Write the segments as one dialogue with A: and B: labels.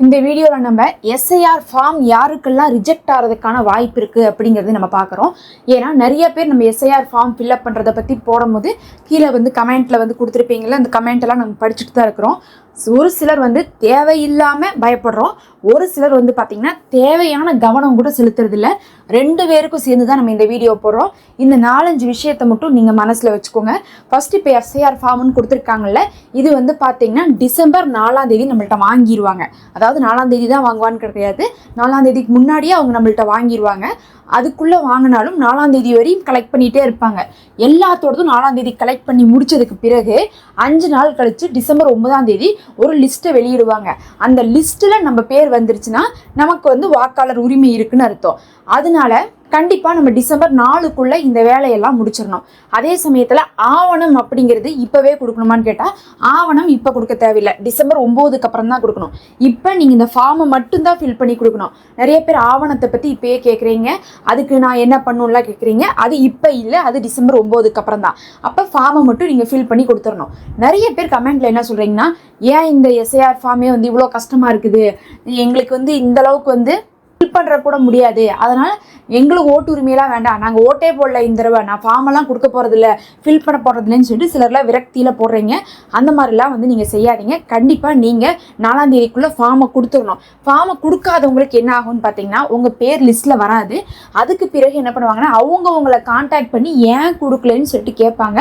A: இந்த வீடியோவில் நம்ம எஸ்ஐஆர் ஃபார்ம் யாருக்கெல்லாம் ரிஜெக்ட் ஆகிறதுக்கான வாய்ப்பு இருக்குது அப்படிங்கிறது நம்ம பார்க்குறோம் ஏன்னா நிறைய பேர் நம்ம எஸ்ஐஆர் ஃபார்ம் ஃபில்அப் பண்ணுறதை பற்றி போடும்போது கீழே வந்து கமெண்ட்டில் வந்து கொடுத்துருப்பீங்களா அந்த கமெண்ட் எல்லாம் நம்ம படிச்சுட்டு தான் இருக்கிறோம். ஒரு சிலர் வந்து தேவையில்லாமல் பயப்படுறோம். ஒரு சிலர் வந்து பார்த்திங்கன்னா தேவையான கவனம் கூட செலுத்துறதில்ல. ரெண்டு பேருக்கும் சேர்ந்து தான் நம்ம இந்த வீடியோ போடுறோம். இந்த நாலஞ்சு விஷயத்தை மட்டும் நீங்கள் மனசில் வச்சுக்கோங்க. ஃபஸ்ட்டு இப்போ எஃப்ஐஆர் ஃபார்ம்னு கொடுத்துருக்காங்கல்ல இது வந்து பார்த்திங்கன்னா டிசம்பர் நாலாம் தேதி நம்மள்ட்ட வாங்கிடுவாங்க அதாவது நாலாம் தேதி தான் வாங்குவான்னு கிடையாது. நாலாம் தேதிக்கு முன்னாடியே அவங்க நம்மள்ட்ட வாங்கிடுவாங்க அதுக்குள்ளே வாங்கினாலும் நாலாம் தேதி வரையும் கலெக்ட் பண்ணிகிட்டே இருப்பாங்க. எல்லாத்தோடதும் நாலாம் தேதி கலெக்ட் பண்ணி முடித்ததுக்கு பிறகு அஞ்சு நாள் கழித்து டிசம்பர் ஒன்பதாம் தேதி ஒரு லிஸ்ட்டை வெளியிடுவாங்க. அந்த லிஸ்ட்டில் நம்ம பேர் வந்துருச்சுன்னா நமக்கு வந்து வாக்காளர் உரிமை இருக்குன்னு அர்த்தம். அதனால கண்டிப்பாக நம்ம டிசம்பர் நாலுக்குள்ளே இந்த வேலையெல்லாம் முடிச்சிடணும். அதே சமயத்தில் ஆவணம் அப்படிங்கிறது இப்போவே கொடுக்கணுமான்னு கேட்டால் ஆவணம் இப்போ கொடுக்க தேவையில்லை. டிசம்பர் ஒம்போதுக்கு அப்புறம் தான் கொடுக்கணும். இப்போ நீங்கள் இந்த ஃபார்மை மட்டும்தான் ஃபில் பண்ணி கொடுக்கணும். நிறைய பேர் ஆவணத்தை பற்றி இப்போயே கேட்குறீங்க அதுக்கு நான் என்ன பண்ணணும்லாம் கேட்குறீங்க அது இப்போ இல்லை அது டிசம்பர் ஒம்போதுக்கு அப்புறம் தான். அப்போ ஃபார்மை மட்டும் நீங்கள் ஃபில் பண்ணி கொடுத்துடணும். நிறைய பேர் கமெண்ட்டில் என்ன சொல்கிறீங்கன்னா ஏன் இந்த எஸ்ஐஆர் ஃபார்மே வந்து இவ்வளோ கஷ்டமாக இருக்குது? எங்களுக்கு வந்து இந்தளவுக்கு வந்து ஃபில் பண்ணுற கூட முடியாது. அதனால் எங்களுக்கு ஓட்டு உரிமையெல்லாம் வேண்டாம். நாங்கள் ஓட்டே போடல இந்த தடவை. நான் ஃபார்மெல்லாம் கொடுக்க போகிறதில்ல ஃபில் பண்ண போகிறதில்லன்னு சொல்லிட்டு சிலர்லாம் விரக்தியில் போடுறீங்க. அந்த மாதிரிலாம் வந்து நீங்கள் செய்யாதீங்க. கண்டிப்பாக நீங்கள் நாலாம் தேதிக்குள்ளே ஃபார்மை கொடுத்துடணும். ஃபார்மை கொடுக்காதவங்களுக்கு என்ன ஆகும்னு பார்த்தீங்கன்னா உங்கள் பேர் லிஸ்ட்டில் வராது. அதுக்கு பிறகு என்ன பண்ணுவாங்கன்னா அவங்க உங்களை காண்டாக்ட் பண்ணி ஏன் கொடுக்கலன்னு சொல்லிட்டு கேட்பாங்க.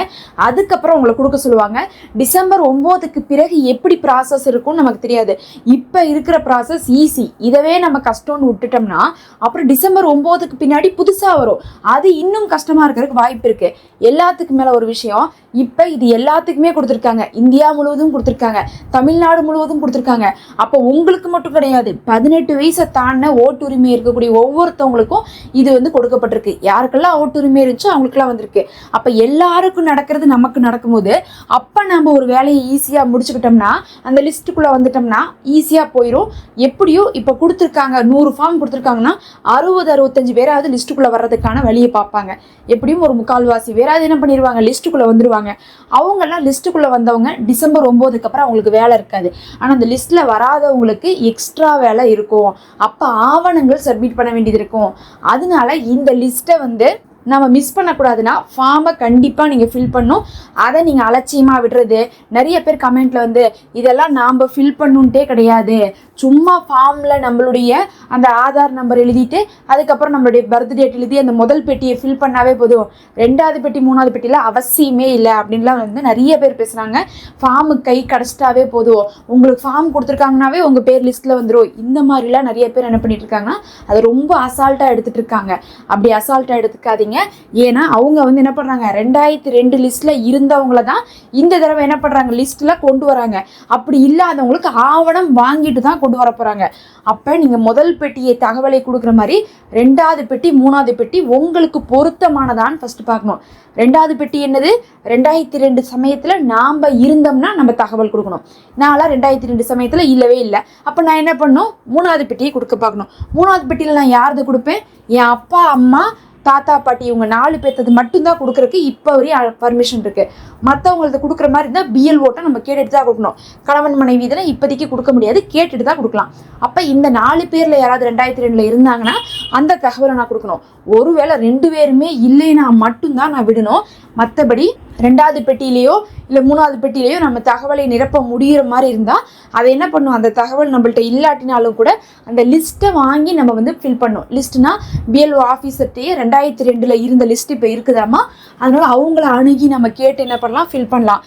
A: அதுக்கப்புறம் உங்களை கொடுக்க சொல்லுவாங்க. டிசம்பர் ஒம்போதுக்கு பிறகு எப்படி ப்ராசஸ் இருக்கும்னு நமக்கு தெரியாது. இப்போ இருக்கிற ப்ராசஸ் ஈஸி இதவே நம்ம கஷ்டம்னு விட்டுட்டோம்னா அப்புறம் டிசம்பர் ஒம்போதுக்கு பின்னாடி புதுசாக வரும். அது இன்னும் கஷ்டமாக இருக்கிறதுக்கு வாய்ப்பு இருக்குது எல்லாத்துக்கு மேலே ஒரு விஷயம் இப்போ இது எல்லாத்துக்குமே கொடுத்துருக்காங்க. இந்தியா முழுவதும் கொடுத்துருக்காங்க. தமிழ்நாடு முழுவதும் கொடுத்துருக்காங்க. அப்போ உங்களுக்கு மட்டும் கிடையாது. பதினெட்டு வயசை தாண்டின ஓட்டுரிமை இருக்கக்கூடிய ஒவ்வொருத்தவங்களுக்கும் இது வந்து கொடுக்கப்பட்டிருக்கு. யாருக்கெல்லாம் ஓட்டுரிமை இருந்துச்சோ அவங்களுக்குலாம் வந்திருக்கு. அப்போ எல்லாருக்கும் நடக்கிறது நமக்கு நடக்கும்போது அப்போ நம்ம ஒரு வேலையை ஈஸியாக முடிச்சுக்கிட்டோம்னா அந்த லிஸ்ட்டுக்குள்ளே வந்துட்டோம்னா ஈஸியாக போயிடும் எப்படியோ இப்போ கொடுத்துருக்காங்க. நூறு ஃபார்ம் கொடுத்துருக்காங்கன்னா அறுபது அறுபத்தஞ்சு பேராவது லிஸ்ட்டுக்குள்ளே வர்றதுக்கான வழியை பார்ப்பாங்க. எப்படியும் ஒரு முக்கால்வாசி பேராவது என்ன பண்ணிடுவாங்க லிஸ்ட்டுக்குள்ளே வந்துடுவாங்க அவங்கெல்லாம் லிஸ்ட்டுக்குள்ளே வந்தவங்க டிசம்பர் ஒம்போதுக்கு அப்புறம் அவங்களுக்கு வேலை இருக்காது. ஆனால் அந்த லிஸ்ட்டில் வராதவங்களுக்கு எக்ஸ்ட்ரா வேலை இருக்கும். அப்போ ஆவணங்கள் சப்மிட் பண்ண வேண்டியது இருக்கும். அதனால இந்த லிஸ்ட்டை வந்து நம்ம மிஸ் பண்ணக்கூடாதுன்னா ஃபார்மை கண்டிப்பாக நீங்கள் ஃபில் பண்ணும் அதை நீங்கள் அலட்சியமாக விடுறது. நிறைய பேர் கமெண்ட்டில் வந்து இதெல்லாம் நாம் ஃபில் பண்ணுன்ட்டே கிடையாது. சும்மா ஃபார்மில் நம்மளுடைய அந்த ஆதார் நம்பர் எழுதிட்டு அதுக்கப்புறம் நம்மளுடைய பர்த் டேட் எழுதி அந்த முதல் பெட்டியை ஃபில் பண்ணாவே போதும். ரெண்டாவது பெட்டி மூணாவது பெட்டியில் அவசியமே இல்லை அப்படின்லாம் வந்து நிறைய பேர் பேசுகிறாங்க ஃபார்மு கை கிடச்சிட்டாவே போதும். உங்களுக்கு ஃபார்ம் கொடுத்துருக்காங்கனாவே உங்கள் பேர் லிஸ்ட்டில் வந்துடும் இந்த மாதிரிலாம் நிறைய பேர் என்ன பண்ணிட்டு இருக்காங்கன்னா அதை ரொம்ப அசால்ட்டாக எடுத்துகிட்டு இருக்காங்க. அப்படி அசால்ட்டாக எடுத்துக்காதீங்க. ஏன்னா அவங்க வந்து என்ன பண்ணுறாங்க ரெண்டாயிரத்தி ரெண்டு லிஸ்ட்டில் இருந்தவங்கள தான் இந்த தடவை என்ன பண்ணுறாங்க லிஸ்ட்டில் கொண்டு வராங்க. அப்படி இல்லாதவங்களுக்கு ஆவணம் வாங்கிட்டு தான் கொண்டு வர போகிறாங்க அப்போ நீங்கள் முதல் பெட்டியை தகவலை கொடுக்குற மாதிரி ரெண்டாவது பெட்டி மூணாவது பெட்டி உங்களுக்கு பொருத்தமானதான்னு ஃபஸ்ட்டு பார்க்கணும். ரெண்டாவது பெட்டி என்னது? ரெண்டாயிரத்தி ரெண்டு சமயத்தில் நாம் இருந்தோம்னா நம்ம தகவல் கொடுக்கணும். நான்லாம் ரெண்டாயிரத்தி ரெண்டு சமயத்தில் இல்லவே இல்லை. அப்போ நான் என்ன பண்ணணும் மூணாவது பெட்டியை கொடுக்க பார்க்கணும். மூணாவது பெட்டியில் நான் யாரது கொடுப்பேன்? என் அப்பா அம்மா தாத்தா பாட்டி இவங்க நாலு பேர்த்தது மட்டும்தான் கொடுக்குறக்கு இப்போ வரையும் பர்மிஷன் இருக்குது மற்றவங்களுக்கு கொடுக்குற மாதிரி இருந்தால் பிஎல் ஓட்டை நம்ம கேட்டுட்டு தான் கொடுக்கணும். கணவன் மனைவி இதெல்லாம் இப்போதைக்கு கொடுக்க முடியாது கேட்டுட்டு தான் கொடுக்கலாம். அப்போ இந்த நாலு பேரில் யாராவது ரெண்டாயிரத்தி ரெண்டில் இருந்தாங்கன்னா அந்த தகவலை நான் கொடுக்கணும். ஒருவேளை ரெண்டு பேருமே இல்லைன்னா மட்டும்தான் நான் விடணும். மற்றபடி ரெண்டாவது பெட்டியிலையோ இல்லை மூணாவது பெட்டியிலையோ நம்ம தகவலை நிரப்ப முடிகிற மாதிரி இருந்தால் அதை என்ன பண்ணும்? அந்த தகவல் நம்மள்ட்ட இல்லாட்டினாலும் கூட அந்த லிஸ்ட்டை வாங்கி நம்ம வந்து ஃபில் பண்ணோம். லிஸ்ட்னா பிஎல்ஓ ஆஃபீஸர்கிட்டயே ரெண்டாயிரத்தி ரெண்டில் இருந்த லிஸ்ட் இப்போ இருக்குதாமா அதனால் அவங்கள அணுகி நம்ம கேட்டு என்ன பண்ணலாம்? ஃபில் பண்ணலாம்.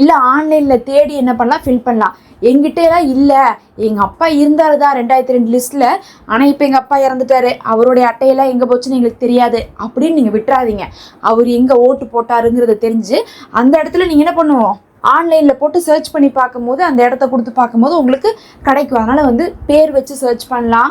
A: இல்லை ஆன்லைனில் தேடி என்ன பண்ணலாம் ஃபில் பண்ணலாம். எங்கிட்டேலாம் இல்லை. எங்கள் அப்பா இருந்தார் தான் ரெண்டாயிரத்தி ரெண்டு லிஸ்ட்டில் ஆனால் இப்போ எங்கள் அப்பா இறந்துட்டாரு. அவருடைய அட்டையெல்லாம் எங்கே போச்சுன்னு எங்களுக்கு தெரியாது. அப்படின்னு நீங்கள் விட்டுறாதீங்க. அவர் எங்கே ஓட்டு போட்டாருங்கிறத தெரிஞ்சு அந்த இடத்துல நீங்கள் என்ன பண்ணுவோம்? ஆன்லைனில் போட்டு சர்ச் பண்ணி பார்க்கும்போது அந்த இடத்த கொடுத்து பார்க்கும்போது உங்களுக்கு கிடைக்கும். அதனால் வந்து பேர் வச்சு சர்ச் பண்ணலாம்.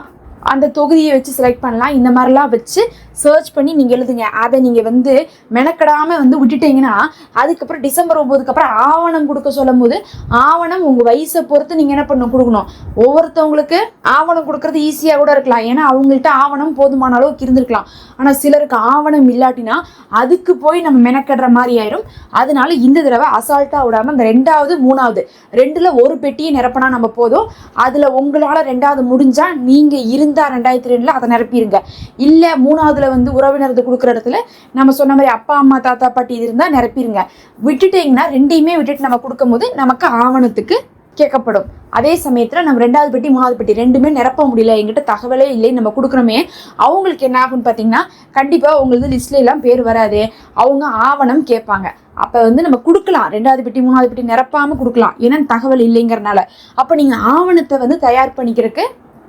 A: அந்த தொகுதியை வச்சு செலக்ட் பண்ணலாம். இந்த மாதிரிலாம் வச்சு சர்ச் பண்ணி நீங்கள் எழுதுங்க. அதை நீங்கள் வந்து மெனக்கடாமல் வந்து விட்டுட்டீங்கன்னா அதுக்கப்புறம் டிசம்பர் ஒம்போதுக்கு அப்புறம் ஆவணம் கொடுக்க சொல்லும் போது ஆவணம் உங்கள் வயசை பொறுத்து நீங்கள் என்ன பண்ண கொடுக்கணும். ஒவ்வொருத்தவங்களுக்கு ஆவணம் கொடுக்கறது ஈஸியாக கூட இருக்கலாம். ஏன்னா அவங்கள்ட்ட ஆவணம் போதுமான அளவுக்கு இருந்திருக்கலாம். ஆனால் சிலருக்கு ஆவணம் இல்லாட்டினா அதுக்கு போய் நம்ம மெனக்கடுற மாதிரி ஆயிரும். அதனால இந்த தடவை அசால்ட்டாக விடாமல் இந்த ரெண்டாவது மூணாவது ரெண்டில் ஒரு பெட்டியை நிரப்பினா நம்ம போதும். அதில் உங்களால் ரெண்டாவது முடிஞ்சால் நீங்கள் இருந்தால் ரெண்டாயிரத்தி ரெண்டில் அதை நிரப்பிடுங்க இல்லை மூணாவதுல வந்து உறவினருக்கு கொடுக்குற இடத்துல நம்ம சொன்ன மாதிரி அப்பா அம்மா தாத்தா பாட்டி இது இருந்தால் நிரப்பிடுங்க விட்டுட்டீங்கன்னா ரெண்டையுமே விட்டுட்டு நம்ம கொடுக்கும்போது நமக்கு ஆவணத்துக்கு கேட்கப்படும். அதே சமயத்தில் நம்ம ரெண்டாவது பெட்டி மூணாவது பெட்டி ரெண்டுமே நிரப்ப முடியல எங்கிட்ட தகவலே இல்லை நம்ம கொடுக்குறோமே அவங்களுக்கு என்ன ஆகும்னு பார்த்தீங்கன்னா கண்டிப்பாக உங்களுக்கு லிஸ்ட்ல எல்லாம் பேர் வராது. அவங்க ஆவணம் கேட்பாங்க. அப்போ வந்து நம்ம கொடுக்கலாம். ரெண்டாவது பெட்டி மூணாவது பெட்டி நிரப்பாமல் கொடுக்கலாம். ஏன்னா தகவல் இல்லைங்கிறனால. அப்போ நீங்கள் ஆவணத்தை வந்து தயார் பண்ணிக்கிறதுக்கு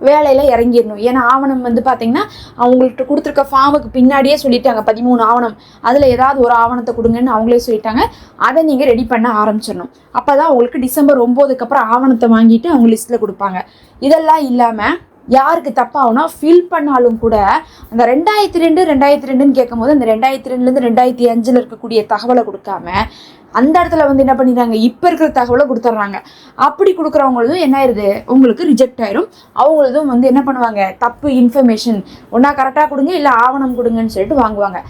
A: வேலையில் இறங்கிடணும். ஏன்னா ஆவணம் வந்து பார்த்தீங்கன்னா அவங்கள்ட்ட கொடுத்துருக்க ஃபார்முக்கு பின்னாடியே சொல்லிட்டாங்க. பதிமூணு ஆவணம். அதில் ஏதாவது ஒரு ஆவணத்தை கொடுங்கன்னு அவங்களே சொல்லிட்டாங்க. அதை நீங்கள் ரெடி பண்ண ஆரம்பிச்சிடணும். அப்போ தான் உங்களுக்கு டிசம்பர் ஒம்போதுக்கு அப்புறம் ஆவணத்தை வாங்கிட்டு அவங்க லிஸ்ட்டில் கொடுப்பாங்க. இதெல்லாம் இல்லாமல் யாருக்கு தப்பாகும்னா ஃபில் பண்ணாலும் கூட அந்த ரெண்டாயிரத்தி ரெண்டு ரெண்டாயிரத்தி ரெண்டுன்னு கேட்கும்போது அந்த ரெண்டாயிரத்தி ரெண்டுலேருந்து ரெண்டாயிரத்தி அஞ்சில் இருக்கக்கூடிய தகவலை கொடுக்காம அந்த இடத்துல வந்து என்ன பண்ணிடுறாங்க? இப்போ இருக்கிற தகவலை கொடுத்துட்றாங்க. அப்படி கொடுக்குறவங்களதும் என்ன ஆயிருது உங்களுக்கு ரிஜெக்ட் ஆயிரும். அவங்களதும் வந்து என்ன பண்ணுவாங்க? தப்பு இன்ஃபர்மேஷன் ஒன்றா கரெக்டாக கொடுங்க இல்லை ஆவணம் கொடுங்கன்னு சொல்லிட்டு வாங்குவாங்க.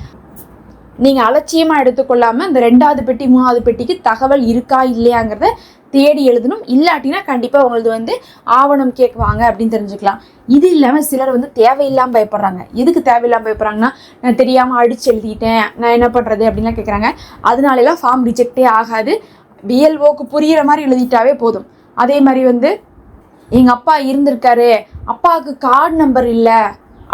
A: நீங்கள் அலட்சியமாக எடுத்துக்கொள்ளாமல் இந்த ரெண்டாவது பெட்டி மூணாவது பெட்டிக்கு தகவல் இருக்கா இல்லையாங்கிறத தேடி எழுதணும். இல்லாட்டினா கண்டிப்பாக உங்களது வந்து ஆவணம் கேட்குவாங்க அப்படின்னு தெரிஞ்சுக்கலாம். இது இல்லாமல் சிலர் வந்து தேவையில்லாமல் பயப்படுறாங்க. எதுக்கு தேவையில்லாமல் பயப்படுறாங்கன்னா நான் தெரியாமல் அடிச்சு எழுதிட்டேன் நான் என்ன பண்ணுறது அப்படின்லாம் கேட்குறாங்க அதனாலலாம் ஃபார்ம் ரிஜெக்டே ஆகாது. பிஎல்ஓக்கு புரிகிற மாதிரி எழுதிட்டாவே போதும். அதே மாதிரி வந்து எங்கள் அப்பா இருந்திருக்காரு. அப்பாவுக்கு கார்டு நம்பர் இல்லை.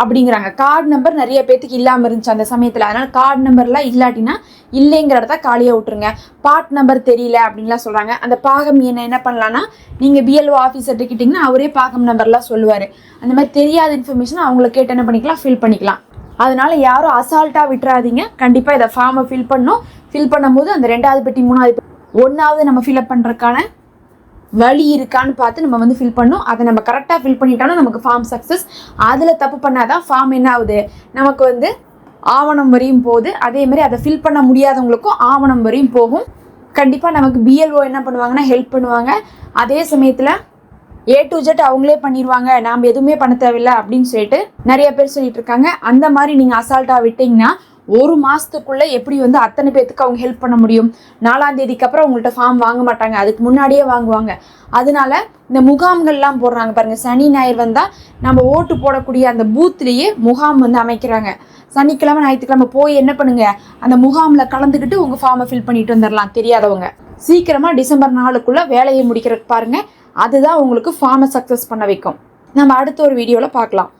A: அப்படிங்கிறாங்க. கார்டு நம்பர் நிறைய பேர்த்துக்கு இல்லாமல் இருந்துச்சு அந்த சமயத்தில். அதனால் கார்டு நம்பர்லாம் இல்லாட்டினா இல்லைங்கிற இடத்த காலியாக விட்டுருங்க. பாட் நம்பர் தெரியல அப்படின்லாம் சொல்கிறாங்க அந்த பாகம் என்ன என்ன பண்ணலான்னா நீங்கள் பிஎல்ஓ ஆஃபீஸர்கிட்ட கிட்டிங்கன்னா அவரே பாகம் நம்பர்லாம் சொல்லுவார். அந்த மாதிரி தெரியாத இன்ஃபர்மேஷன் அவங்கள கேட்டு என்ன பண்ணிக்கலாம் ஃபில் பண்ணிக்கலாம். அதனால் யாரும் அசால்ட்டாக விட்டுறாதீங்க. கண்டிப்பாக இதை ஃபார்மை ஃபில் பண்ணோம் ஃபில் பண்ணும்போது அந்த ரெண்டாவது பெட்டி மூணாவது பெட்டி ஒன்றாவது நம்ம ஃபில்அப் பண்ணுறதுக்கான வழி இருக்கான்னு பார்த்து நம்ம வந்து ஃபில் பண்ணணும் அதை நம்ம கரெக்டாக ஃபில் பண்ணிட்டோம்னா நமக்கு ஃபார்ம் சக்ஸஸ் அதில் தப்பு பண்ணாதான் ஃபார்ம் என்ன ஆகுது? நமக்கு வந்து ஆவணம் வரையும் போகுது. அதே மாதிரி அதை ஃபில் பண்ண முடியாதவங்களுக்கும் ஆவணம் வரையும் போகும். கண்டிப்பாக நமக்கு பிஎல்ஓ என்ன பண்ணுவாங்கன்னா ஹெல்ப் பண்ணுவாங்க. அதே சமயத்தில் ஏ டு ஜெட் அவங்களே பண்ணிடுவாங்க நாம் எதுவுமே பண்ண தேவையில்லை அப்படின்னு சொல்லிட்டு நிறைய பேர் சொல்லிட்டு இருக்காங்க. அந்த மாதிரி நீங்கள் அசால்ட்டாக விட்டிங்கன்னா ஒரு மாதத்துக்குள்ளே எப்படி வந்து அத்தனை பேர்த்துக்கு அவங்க ஹெல்ப் பண்ண முடியும்? நாலாம் தேதிக்கு அப்புறம் அவங்கள்ட்ட ஃபார்ம் வாங்க மாட்டாங்க. அதுக்கு முன்னாடியே வாங்குவாங்க. அதனால இந்த முகாம்கள்லாம் போடுறாங்க பாருங்கள் சனி ஞாயிறு வந்தால் நம்ம ஓட்டு போடக்கூடிய அந்த பூத்லேயே முகாம் வந்து அமைக்கிறாங்க. சனிக்கிழமை ஞாயிற்றுக்கிழமை போய் என்ன பண்ணுங்கள் அந்த முகாமில் கலந்துக்கிட்டு உங்கள் ஃபார்மை ஃபில் பண்ணிட்டு வந்துடலாம் தெரியாதவங்க. சீக்கிரமாக டிசம்பர் நாளுக்குள்ளே வேலையை முடிக்கிறதுக்கு பாருங்கள் அதுதான் உங்களுக்கு ஃபார்மை சக்ஸஸ் பண்ண வைக்கும். நம்ம அடுத்த ஒரு வீடியோவில் பார்க்கலாம்.